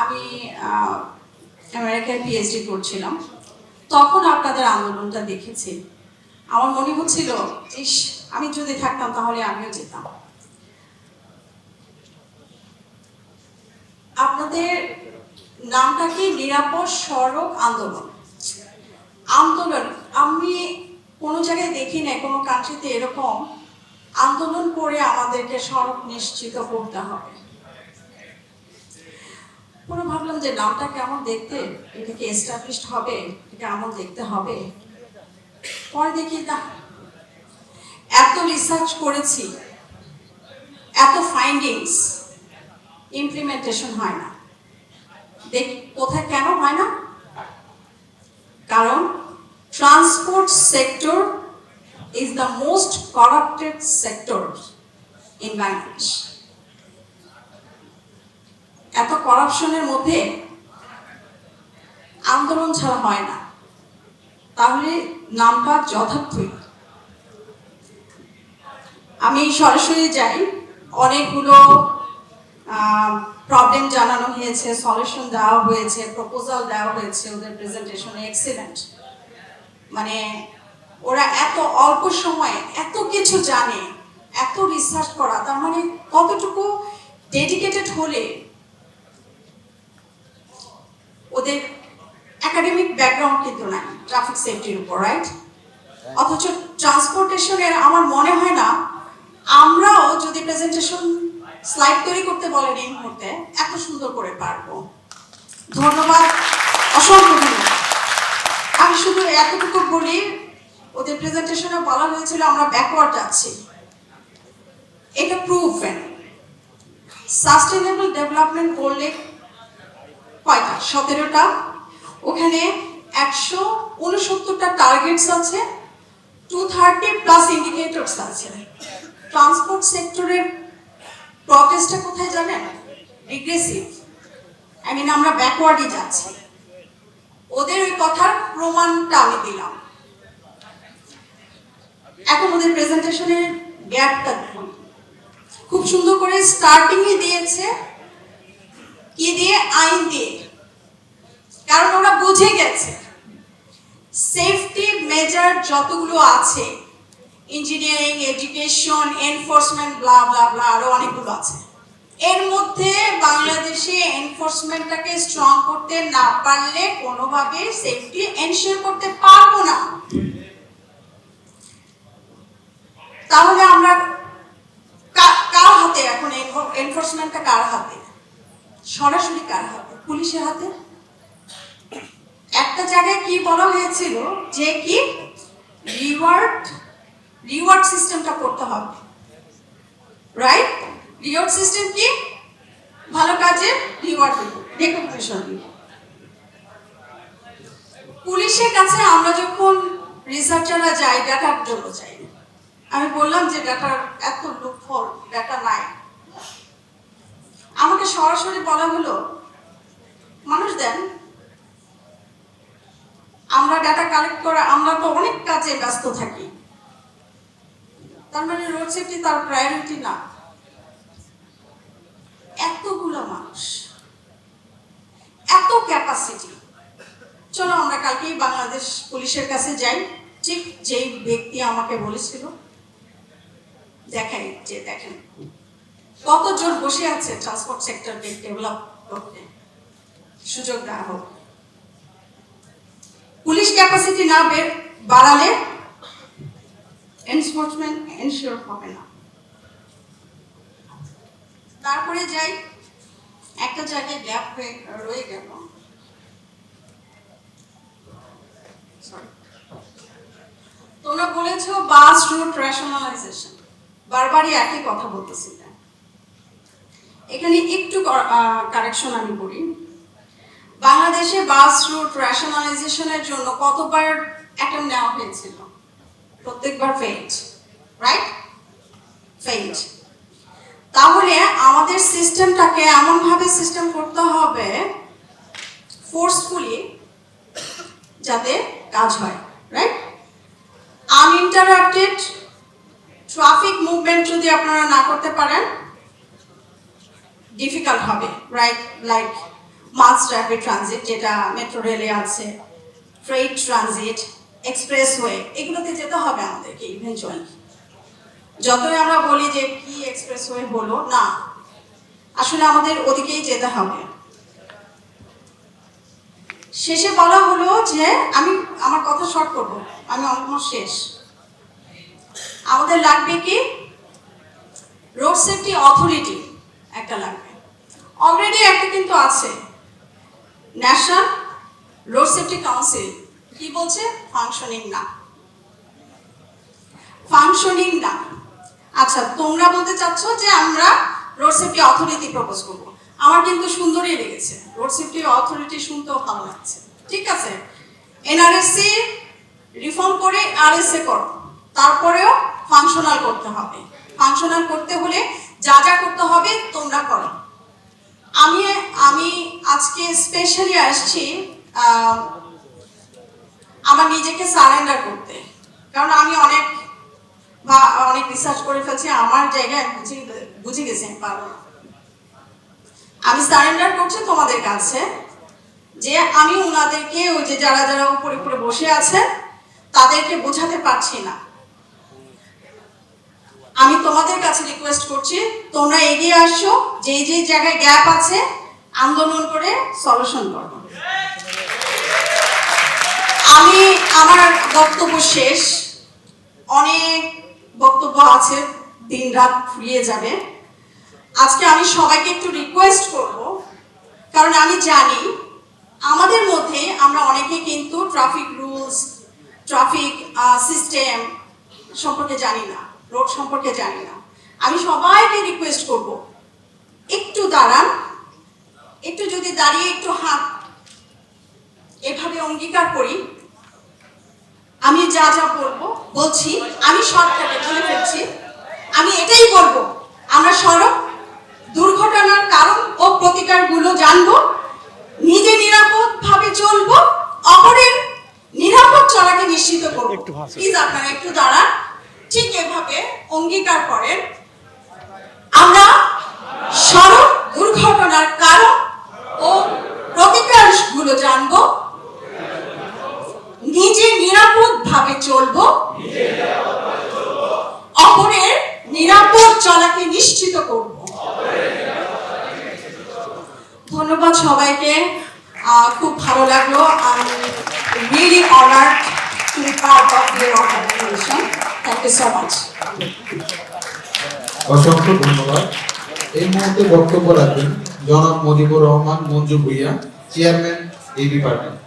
আমি আমেরিকায় পিএইচডি করছিলাম। তখন আপনাদের আন্দোলনটা দেখেছি। আমার মনে হচ্ছিল, ইস, আমি যদি থাকতাম তাহলে আমিও যেতাম। আপনাদের নামটা কি? নিরাপদ সড়ক আন্দোলন। আন্দোলন, আমি কোনো জায়গায় দেখি না কোনো কান্ট্রিতে এরকম আন্দোলন করে আমাদেরকে সড়ক নিশ্চিত করতে হবে। পুরো ভাবলাম যে নামটা কেমন দেখতে? এটা কি এস্টাবলিশড হবে? এটা এমন দেখতে হবে? পরে দেখি না। এত রিসার্চ করেছি, এত ফাইন্ডিংস ইমপ্লিমেন্টেশন হয় না। দেখ, কোথায় কেন হয় না? কারণ transport sector is the most corrupted sector in Bangladesh এত করাপশনের মধ্যে আন্দোলন ছাড়া হয় না। তাহলে নামটা যথার্থই। আমি সরাসরি যাই। অনেকগুলো প্রবলেম জানানো হয়েছে সলিউশন দেওয়া হয়েছে প্রপোজাল দেওয়া হয়েছে ওদের প্রেজেন্টেশনে এক্সিলেন্ট মানে ওরা এত অল্প সময়ে এত কিছু জানে, এত রিসার্চ করা, তার মানে কতটুকু ডেডিকেটেড হলে ওদের একাডেমিক ব্যাকগ্রাউন্ড কিন্তু নাই ট্রাফিক সেফটির উপর রাইট অথচ ট্রান্সপোর্টেশনের আমার মনে হয় না, আমরাও যদি প্রেজেন্টেশন স্লাইড তৈরি করতে বলেন এই মুহূর্তে, এত সুন্দর করে পারব। ধন্যবাদ, অসংখ্য আমি শুধু এতটুকু বলি, ওদের প্রেজেন্টেশনে বলা হয়েছিল আমরা ব্যাকওয়ার্ড যাচ্ছি। এটা প্রুফেন সাস্টেনেবল ডেভেলপমেন্ট করলে কয়টা সতেরোটা। ওখানে একশো উনসত্তরটা টার্গেটস আছে টু থার্টি প্লাস ইন্ডিকেটরস আছে। ট্রান্সপোর্ট সেক্টরের প্রগ্রেসটা কোথায় জানেন? রিগ্রেসিভ আই মিন আমরা ব্যাকওয়ার্ডই যাচ্ছি। ওদের ওই কথার প্রমাণটা আমি দিলাম। এখন ওদের প্রেজেন্টেশনের গ্যাপটা দেখুন। খুব সুন্দর করে স্টার্টিংই দিয়েছে। কি দিয়ে? আইন দিয়ে। কারণ ওরা বুঝে গেছে। সেফটি মেজার যতগুলো আছে engineering education enforcement blah blah blah আরও অনেকগুলো আছে। এর মধ্যে বাংলাদেশে এনফোর্সমেন্টটাকে স্ট্রং করতে না পারলে কোনোভাবে সেফটি এনশিওর করতে পারব না। তাহলে আমরা কার হাতে এখন এনফোর্সমেন্টটা কার হাতে? সরাসরি কার হাতে? পুলিশের হাতে? একটা জায়গায় কি বলা হয়েছিল যে কি? রিওয়ার্ড রিওয়ার্ড সিস্টেমটা করতে হবে। রাইট রিওয়ার্ড সিস্টেম কি? ভালো কাজে রিওয়ার্ড রেকগনিশন পুলিশের কাছে আমরা যখন রিসার্চাররা যাই ডাটার জন্য যাই, আমি বললাম যে ডাটার এত লুপহোল ডাটা নাই। আমাকে সরাসরি বলা হলো, মানুষ দেন আমরা ডাটা কালেক্ট করা, আমরা তো অনেক কাজে ব্যস্ত থাকি। তার মানে রোড সেফটি তার প্রায়োরিটি না। এতগুলো মানুষ, এত ক্যাপাসিটি চলো আমরা কালকেই বাংলাদেশ পুলিশের কাছে যাই। ঠিক যেই ব্যক্তি আমাকে বলেছিল, দেখাই যে দেখেন, কতজন বসে আছে ট্রান্সপোর্ট সেক্টরকে ডেভেলপ করতে? সুযোগ দেওয়া হোক। পুলিশ ক্যাপাসিটি না বাড়ালে এনফোর্সমেন্ট এনশিওর হবে না। তারপরে যাই, একটা জায়গায় গ্যাপ হয়ে, রয়ে গেল। তোমরা বলেছ বাস রুট রেশনালাইজেশন বারবারই একই কথা বলতেছিলে। এখানে একটু কারেকশন আমি করি। বাংলাদেশে বাস রুট রেশনালাইজেশনের জন্য কতবার অ্যাটেম্প নেওয়া হয়েছিল? প্রত্যেকবার ফেইড রাইট ফেইড তাহলে আমাদের সিস্টেমটাকে এমনভাবে সিস্টেম করতে হবে ফোর্সফুলি যাতে কাজ হয় রাইট আনইন্টারাপ্টেড ট্রাফিক মুভমেন্ট যদি আপনারা না করতে পারেন ডিফিকাল্ট হবে right like mass rapid transit যেটা মেট্রো রেলে আছে ফ্রেড ট্রানজিট এক্সপ্রেসওয়ে এগুলোতে যেতে হবে আমাদেরকে ইভেনচুয়ালি যতই আমরা বলি যে কি এক্সপ্রেসওয়ে হলো, না, আসলে আমাদের ওদিকেই যেতে হবে। শেষে বলা হলো যে আমি, আমার কথা শর্ট করব, আমি অলমোস্ট শেষ। আমাদের লাগবে কি? রোড সেফটি অথরিটি একটা লাগবে। অলরেডি একটা কিন্তু আছে। ন্যাশনাল রোড সেফটি কাউন্সিল, কি বলছে? ফাংশনিং না। ফাংশনিং না। আচ্ছা তোমরা বলতে চাচ্ছ যে আমরা রোড সেফটি অথরিটি প্রপোজ করব। আমার কিন্তু সুন্দরই লেগেছে। রোড সেফটি অথরিটি শুনতেও ভালো লাগছে। ঠিক আছে? এনআরএসসি রিফর্ম করে আরএসএ করো। তারপরেও ফাংশনাল করতে হবে। ফাংশনাল করতে হলে যা যা করতে হবে তোমরা করো। আমি আমি আজকে স্পেশালি আসছি আমার নিজেকে সারেন্ডার করতে কারণ আমি অনেক বা, অনেক রিসার্চ করে ফেলছি, আমার জায়গায় বুঝে বুঝে গেছি আমি। আমি সারেন্ডার করছি তোমাদের কাছে যে আমি ওনাদেরকে ওই যে যারা যারা উপরে উপরে বসে আছে, তাদেরকে বোঝাতে পারছি না আমি তোমাদের কাছে রিকোয়েস্ট করছি, তোমরা এগিয়ে আসছো যে যে জায়গায় গ্যাপ আছে, আন্দোলন করে সলিউশন করো। আমি, আমার বক্তব্য শেষ। অনেক বক্তব্য আছে দিন রাত ফুরিয়ে যাবে। আজকে আমি সবাইকে একটু রিকোয়েস্ট করব, কারণ আমি জানি, আমাদের মধ্যে আমরা অনেকে কিন্তু ট্রাফিক রুলস ট্রাফিক সিস্টেম সম্পর্কে জানি না রোড সম্পর্কে জানি না। আমি সবাইকে রিকোয়েস্ট করব। একটু দাঁড়ান। একটু যদি দাঁড়িয়ে একটু হাত এভাবে অঙ্গীকার করি আমি যা যা বলব বলছি আমি শর্টকাটে বলে ফেলছি আমি এটাই বলব আমরা সড়ক দুর্ঘটনার কারণ ও প্রতিকারগুলো জানব নিজে নিরাপদ ভাবে চলবো অপরের নিরাপদ চলাকে নিশ্চিত করব। প্লিজ আপনারা একটু দাঁড়ান। ঠিক এভাবে অঙ্গীকার করেন। সড়ক দুর্ঘটনার কারণ ও প্রতিকারগুলো জানব। নিজে নিরাপদ ভাবে চলবো। অপরের নিরাপদ চলাকে নিশ্চিত করব। ধন্যবাদ সবাইকে। খুব ভালো লাগল। আমি really honoured to be part of your organisation thank you so much অসংখ্য ধন্যবাদ। এই মুহূর্তে বক্তব্য রাখবেন জনাব মজিবুর রহমান মঞ্জু ভুইয়া চেয়ারম্যান এই ডিপার্টমেন্ট